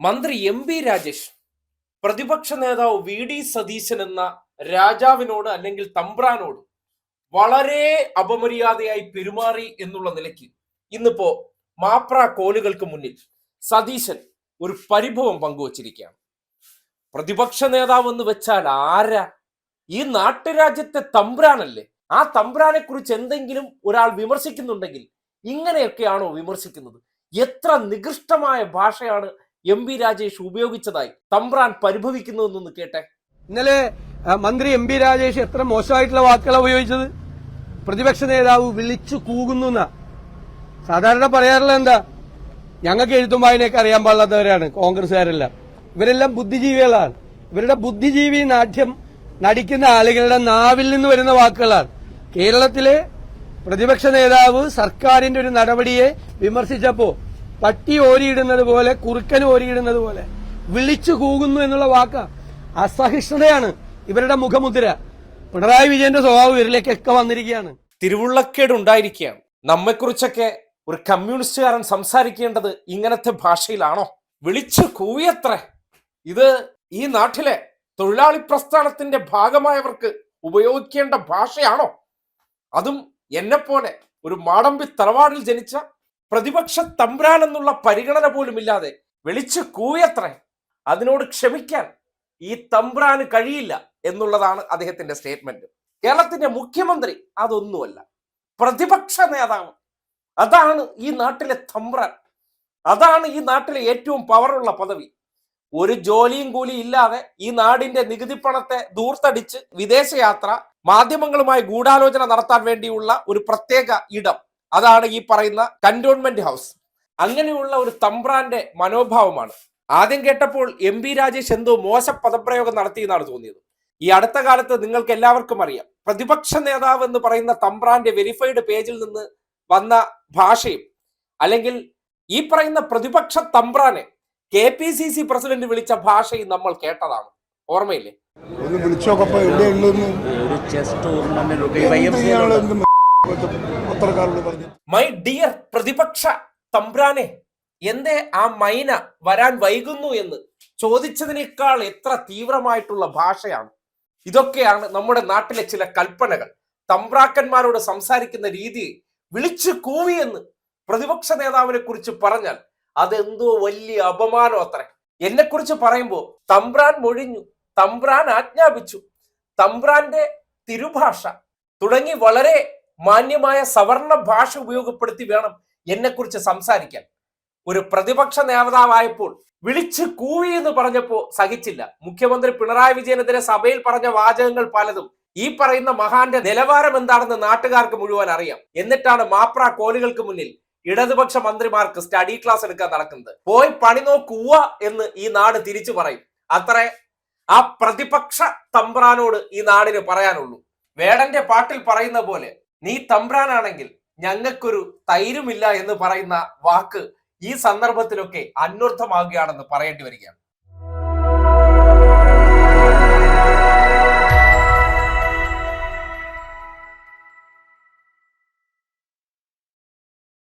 മന്ത്രി M P Rajesh പ്രതിപക്ഷ നേതാവ് വി ഡി സതീശൻ എന്ന രാജാവിനോട് അല്ലെങ്കിൽ തമ്പ്രാനോട് വളരെ അപമര്യാദയായി പെരുമാറി എന്നുള്ള നിലയ്ക്ക് ഇന്നിപ്പോ മാപ്ര കോലുകൾക്ക് മുന്നിൽ സതീശൻ ഒരു പരിഭവം പങ്കുവച്ചിരിക്കുകയാണ്. പ്രതിപക്ഷ നേതാവ് എന്ന് വെച്ചാൽ ആരാ? ഈ നാട്ടുരാജ്യത്തെ തമ്പ്രാനല്ലേ? ആ തമ്പ്രാനെ കുറിച്ച് എന്തെങ്കിലും ഒരാൾ വിമർശിക്കുന്നുണ്ടെങ്കിൽ ഇങ്ങനെയൊക്കെയാണോ വിമർശിക്കുന്നത്? എത്ര നികൃഷ്ടമായ ഭാഷയാണ് എം വി രാജേഷ് ഉപയോഗിച്ചതായി തമ്പ്രാൻ പരിഭവിക്കുന്നു എന്നൊന്ന് കേട്ടെ. ഇന്നലെ മന്ത്രി എം പി രാജേഷ് എത്ര മോശമായിട്ടുള്ള വാക്കുകളാണ് ഉപയോഗിച്ചത്? പ്രതിപക്ഷ നേതാവ് വിളിച്ചു കൂകുന്നു സാധാരണ പറയാറുള്ള എന്താ? ഞങ്ങൾക്ക് എഴുത്തും വായനയൊക്കെ അറിയാൻ പാടില്ലാത്തവരാണ് കോൺഗ്രസ്സുകാരെല്ലാം. ഇവരെല്ലാം ബുദ്ധിജീവികളാണ്. ഇവരുടെ ബുദ്ധിജീവി നാട്യം നടിക്കുന്ന ആളുകളുടെ നാവിൽ നിന്ന് വരുന്ന വാക്കുകളാണ്. കേരളത്തിലെ പ്രതിപക്ഷ നേതാവ് സർക്കാരിന്റെ ഒരു നടപടിയെ വിമർശിച്ചപ്പോ പട്ടി ഓരിയിടുന്നത് പോലെ കുറുക്കൻ ഓരിയിടുന്നത് പോലെ വിളിച്ചു കൂകുന്നു എന്നുള്ള വാക്ക് അസഹിഷ്ണുതയാണ് ഇവരുടെ മുഖമുദ്ര. പിണറായി വിജയന്റെ സ്വഭാവം ഇവരിലേക്കൊക്കെ വന്നിരിക്കുകയാണ്. തിരുവുള്ളക്കേട് ഉണ്ടായിരിക്കുകയാണ്. നമ്മെക്കുറിച്ചൊക്കെ ഒരു കമ്മ്യൂണിസ്റ്റുകാരൻ സംസാരിക്കേണ്ടത് ഇങ്ങനത്തെ ഭാഷയിലാണോ? വിളിച്ചു കൂവിയത്ര ഇത് ഈ നാട്ടിലെ തൊഴിലാളി പ്രസ്ഥാനത്തിന്റെ ഭാഗമായവർക്ക് ഉപയോഗിക്കേണ്ട ഭാഷയാണോ? അതും എന്നെപ്പോലെ ഒരു മാടമ്പി തറവാടിൽ ജനിച്ച പ്രതിപക്ഷ തമ്പ്രാൻ എന്നുള്ള പരിഗണന പോലും ഇല്ലാതെ വിളിച്ചു കൂയത്രേ. അതിനോട് ക്ഷമിക്കാൻ ഈ തമ്പ്രാന് കഴിയില്ല എന്നുള്ളതാണ് അദ്ദേഹത്തിന്റെ സ്റ്റേറ്റ്മെന്റ്. കേരളത്തിന്റെ മുഖ്യമന്ത്രി അതൊന്നുമല്ല. പ്രതിപക്ഷ നേതാവ്. അതാണ് ഈ നാട്ടിലെ തമ്പ്രാൻ. അതാണ് ഈ നാട്ടിലെ ഏറ്റവും പവറുള്ള പദവി. ഒരു ജോലിയും കൂലി ഇല്ലാതെ ഈ നാടിന്റെ നികുതി പണത്തെ ദൂർത്തടിച്ച് വിദേശയാത്ര മാധ്യമങ്ങളുമായി ഗൂഢാലോചന നടത്താൻ വേണ്ടിയുള്ള ഒരു പ്രത്യേക ഇടം. അതാണ് ഈ പറയുന്ന കന്റോൺമെന്റ് ഹൗസ് അങ്ങനെയുള്ള ഒരു തമ്പ്രാന്റെ മനോഭാവമാണ്. ആദ്യം കേട്ടപ്പോൾ എം പി രാജേഷ് എന്തോ മോശ പദപ്രയോഗം നടത്തിയെന്നാണ് തോന്നിയത്. ഈ അടുത്ത കാലത്ത് നിങ്ങൾക്ക് എല്ലാവർക്കും അറിയാം. പ്രതിപക്ഷ നേതാവ് എന്ന് പറയുന്ന തമ്പ്രാന്റെ വെരിഫൈഡ് പേജിൽ നിന്ന് വന്ന ഭാഷയും അല്ലെങ്കിൽ ഈ പറയുന്ന പ്രതിപക്ഷ തമ്പ്രാനെ K P C C president വിളിച്ച ഭാഷയും നമ്മൾ കേട്ടതാണ്. ഓർമ്മയില്ലേ? മൈ ഡിയർ പ്രതിപക്ഷ തമ്പ്രാനെ എന്തേ ആ മൈന വരാൻ വൈകുന്നു എന്ന് ചോദിച്ചതിനേക്കാൾ എത്ര തീവ്രമായിട്ടുള്ള ഭാഷയാണ്. ഇതൊക്കെയാണ് നമ്മുടെ നാട്ടിലെ ചില കൽപ്പനകൾ. തമ്പ്രാക്കന്മാരോട് സംസാരിക്കുന്ന രീതി വിളിച്ചു കൂവിയെന്ന് പ്രതിപക്ഷ നേതാവിനെ കുറിച്ച് പറഞ്ഞാൽ അതെന്തോ വലിയ അപമാനം അത്ര. എന്നെ കുറിച്ച് പറയുമ്പോൾ തമ്പ്രാൻ മൊഴിഞ്ഞു തമ്പ്രാൻ ആജ്ഞാപിച്ചു തമ്പ്രാന്റെ തിരുഭാഷ തുടങ്ങി വളരെ മാന്യമായ സവർണ ഭാഷ ഉപയോഗപ്പെടുത്തി വേണം എന്നെക്കുറിച്ച് സംസാരിക്കാൻ. ഒരു പ്രതിപക്ഷ നേതാവായപ്പോൾ വിളിച്ച് കൂവി എന്ന് പറഞ്ഞപ്പോ സഹിച്ചില്ല. മുഖ്യമന്ത്രി പിണറായി വിജയനെതിരെ സഭയിൽ പറഞ്ഞ വാചകങ്ങൾ പലതും ഈ പറയുന്ന മഹാന്റെ നിലവാരം എന്താണെന്ന് നാട്ടുകാർക്ക് മുഴുവൻ അറിയാം. എന്നിട്ടാണ് മാപ്ര കോലുകൾക്ക് മുന്നിൽ ഇടതുപക്ഷ മന്ത്രിമാർക്ക് സ്റ്റഡി ക്ലാസ് എടുക്കാൻ നടക്കുന്നത്. പോയി പണി നോക്കുക എന്ന് ഈ നാട് തിരിച്ചു പറയും. അത്രേ. ആ പ്രതിപക്ഷ തമ്പ്രാനോട് ഈ നാടിന് പറയാനുള്ളൂ. വേടന്റെ പാട്ടിൽ പറയുന്ന പോലെ നീ തമ്പ്രാനാണെങ്കിൽ ഞങ്ങൾക്കൊരു തൈരുമില്ല എന്ന് പറയുന്ന വാക്ക് ഈ സന്ദർഭത്തിലൊക്കെ അന്വർത്ഥമാകുകയാണെന്ന് പറയേണ്ടി വരികയാണ്.